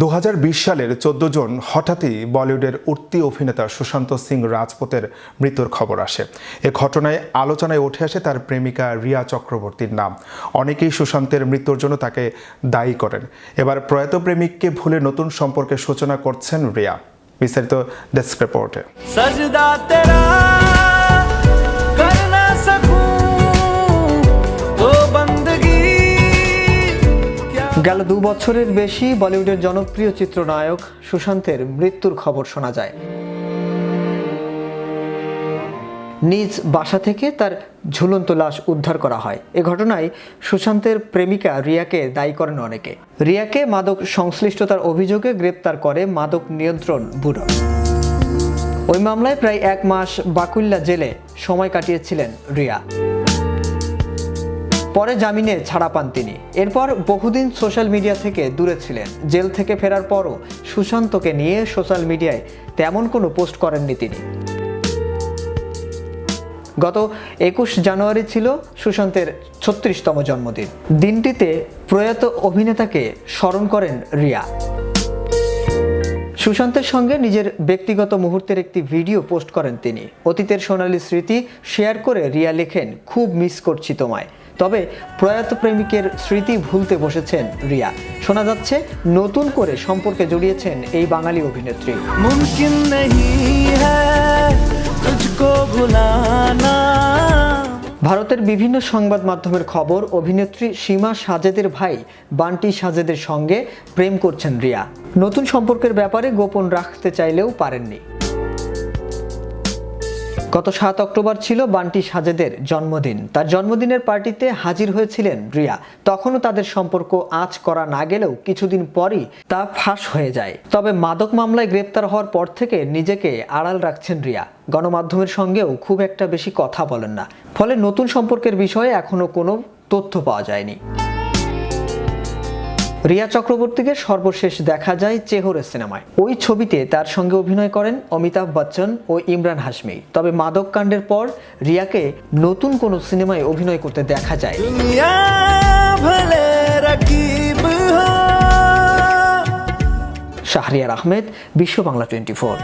দু হাজার বিশ সালের চোদ্দ জন হঠাৎই বলিউডের উঠতি অভিনেতা সুশান্ত সিং রাজপুতের মৃত্যুর খবর আসে। এ ঘটনায় আলোচনায় উঠে আসে তার প্রেমিকা রিয়া চক্রবর্তীর নাম। অনেকেই সুশান্তের মৃত্যুর জন্য তাকে দায়ী করেন। এবার প্রয়াত প্রেমিককে ভুলে নতুন সম্পর্কের সূচনা করছেন রিয়া। বিস্তারিত ডেস্ক রিপোর্টে। গেল দু বছরের বেশি বলিউডের জনপ্রিয় চিত্রনায়ক সুশান্তের মৃত্যুর খবর শোনা যায়। নিজ বাসা থেকে তার ঝুলন্ত লাশ উদ্ধার করা হয়। এ ঘটনায় সুশান্তের প্রেমিকা রিয়াকে দায়ী করেন অনেকে। রিয়াকে মাদক সংশ্লিষ্টতার অভিযোগে গ্রেপ্তার করে মাদক নিয়ন্ত্রণ ব্যুরো। ওই মামলায় প্রায় এক মাস বাকুল্লা জেলে সময় কাটিয়েছিলেন রিয়া। পরে জামিনে ছাড়া পান তিনি। এরপর বহুদিন সোশ্যাল মিডিয়া থেকে দূরে ছিলেন। জেল থেকে ফেরার পরও সুশান্তকে নিয়ে সোশ্যাল মিডিয়ায় তেমন কোনো পোস্ট করেননি তিনি। গত একুশ জানুয়ারি ছিল সুশান্তের ছত্রিশতম জন্মদিন। দিনটিতে প্রয়াত অভিনেতাকে স্মরণ করেন রিয়া। সুশান্তের সঙ্গে নিজের ব্যক্তিগত মুহূর্তের একটি ভিডিও পোস্ট করেন তিনি। অতীতের সোনালী স্মৃতি শেয়ার করে রিয়া লেখেন, খুব মিস করছি তোমায়। তবে প্রয়াত প্রেমিকের স্মৃতি ভুলতে বসেছেন রিয়া। শোনা যাচ্ছে নতুন করে সম্পর্কে জড়িয়েছেন এই বাঙালি অভিনেত্রী। ভারতের বিভিন্ন সংবাদ মাধ্যমের খবর অভিনেত্রী সীমা সাজেদের ভাই বান্টি সাজেদের সঙ্গে প্রেম করছেন রিয়া। নতুন সম্পর্কের ব্যাপারে গোপন রাখতে চাইলেও পারেননি। গত সাত অক্টোবর ছিল বান্টি সাজেদের জন্মদিন। তার জন্মদিনের পার্টিতে হাজির হয়েছিলেন রিয়া। তখনও তাদের সম্পর্ক আঁচ করা না গেলেও কিছুদিন পরই তা ফাঁস হয়ে যায়। তবে মাদক মামলায় গ্রেপ্তার হওয়ার পর থেকে নিজেকে আড়াল রাখছেন রিয়া। গণমাধ্যমের সঙ্গেও খুব একটা বেশি কথা বলেন না। ফলে নতুন সম্পর্কের বিষয়ে এখনও কোনো তথ্য পাওয়া যায়নি। রিয়া চক্রবর্তীকে সর্বশেষ দেখা যায় চেহরে সিনেমায়। ওই ছবিতে তার সঙ্গে অভিনয় করেন অমিতাভ বচ্চন ও ইমরান হাসমি তবে মাদক কাণ্ডের পর রিয়াকে নতুন কোনো সিনেমায় অভিনয় করতে দেখা যায়। শাহরিয়ার আহমেদ বিশ্ব বাংলা টোয়েন্টি ফোর।